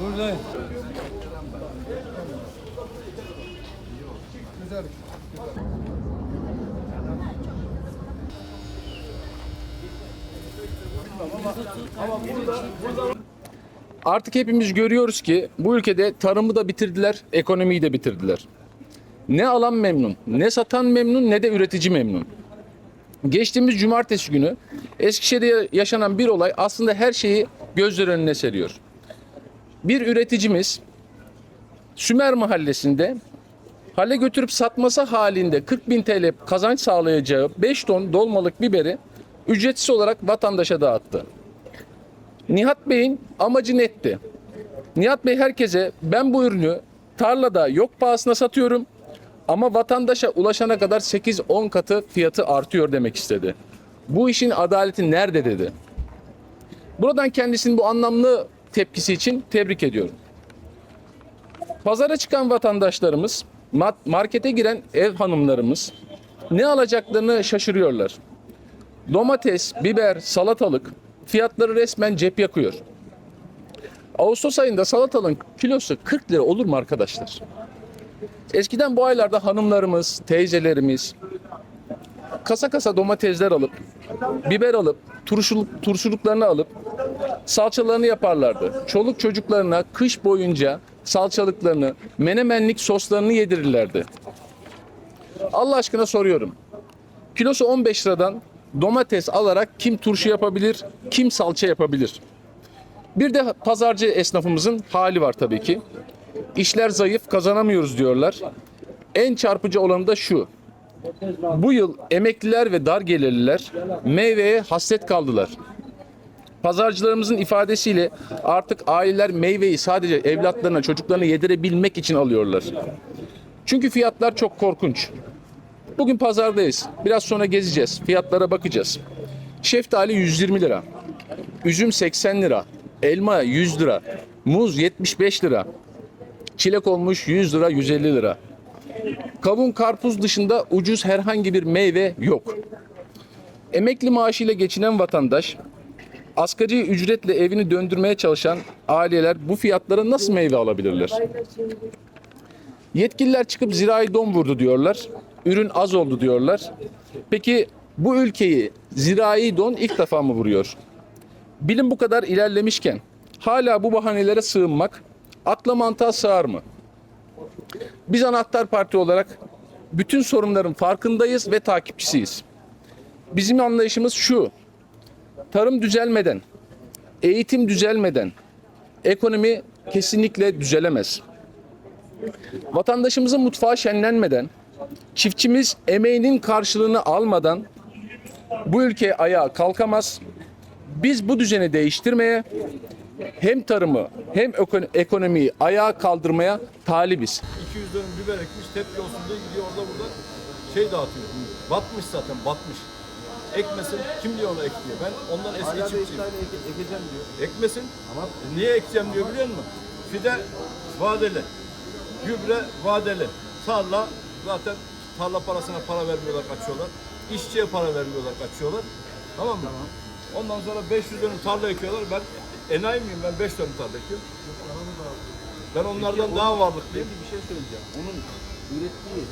Buradayım. Artık hepimiz görüyoruz ki bu ülkede tarımı da bitirdiler, ekonomiyi de bitirdiler. Ne alan memnun, ne satan memnun, ne de üretici memnun. Geçtiğimiz cumartesi günü Eskişehir'de yaşanan bir olay aslında her şeyi gözler önüne seriyor. Bir üreticimiz Sümer Mahallesi'nde hale götürüp satması halinde 40 bin TL kazanç sağlayacağı 5 ton dolmalık biberi ücretsiz olarak vatandaşa dağıttı. Nihat Bey'in amacı netti. Nihat Bey herkese ben bu ürünü tarlada yok pahasına satıyorum ama vatandaşa ulaşana kadar 8-10 katı fiyatı artıyor demek istedi. Bu işin adaleti nerede dedi. Buradan kendisinin bu anlamlı tepkisi için tebrik ediyorum. Pazara çıkan vatandaşlarımız, ma- markete giren ev hanımlarımız ne alacaklarını şaşırıyorlar. Domates, biber, salatalık fiyatları resmen cep yakıyor. Ağustos ayında salatalığın kilosu 40 lira olur mu arkadaşlar? Eskiden bu aylarda hanımlarımız, teyzelerimiz kasa kasa domatesler alıp, biber alıp, turşuluk, turşuluklarını alıp salçalarını yaparlardı. Çoluk çocuklarına kış boyunca salçalıklarını, menemenlik soslarını yedirirlerdi. Allah aşkına soruyorum. Kilosu 15 liradan domates alarak kim turşu yapabilir, kim salça yapabilir? Bir de pazarcı esnafımızın hali var tabii ki. İşler zayıf, kazanamıyoruz diyorlar. En çarpıcı olanı da şu. Bu yıl emekliler ve dar gelirliler meyveye hasret kaldılar. Pazarcılarımızın ifadesiyle artık aileler meyveyi sadece evlatlarına, çocuklarına yedirebilmek için alıyorlar. Çünkü fiyatlar çok korkunç. Bugün pazardayız. Biraz sonra gezeceğiz. Fiyatlara bakacağız. Şeftali 120 lira. Üzüm 80 lira. Elma 100 lira. Muz 75 lira. Çilek olmuş 100 lira 150 lira. Kavun karpuz dışında ucuz herhangi bir meyve yok. Emekli maaşıyla geçinen vatandaş, asgari ücretle evini döndürmeye çalışan aileler bu fiyatlara nasıl meyve alabilirler? Yetkililer çıkıp zirai don vurdu diyorlar. Ürün az oldu diyorlar. Peki bu ülkeyi zirai don ilk defa mı vuruyor? Bilim bu kadar ilerlemişken hala bu bahanelere sığınmak akla mantığa sığar mı? Biz Anahtar Parti olarak bütün sorunların farkındayız ve takipçisiyiz. Bizim anlayışımız şu. Tarım düzelmeden, eğitim düzelmeden ekonomi kesinlikle düzelemez. Vatandaşımızın mutfağı şenlenmeden, çiftçimiz emeğinin karşılığını almadan bu ülke ayağa kalkamaz. Biz bu düzeni değiştirmeye hem tarımı hem eko- ekonomiyi ayağa kaldırmaya talibiz. 200 dönüm biber ekmiş tepki olsun diye gidiyor orada burada şey dağıtıyor. Batmış zaten batmış. Ekmesin kim diyor ona ek diyor. Ben ondan eski çiftçiyim. ekeceğim diyor. Ekmesin. Ama niye ekeceğim diyor biliyor musun? Fide vadeli. Gübre vadeli. Tarla zaten tarla parasına para vermiyorlar kaçıyorlar. İşçiye para vermiyorlar kaçıyorlar. Tamam mı? Ondan sonra 500 dönüm tarla ekiyorlar. Ben enayi miyim? Ben 5 dönüm tarla ekiyorum. Ben onlardan daha varlıklıyım. Bir şey söyleyeceğim. Onun ürettiği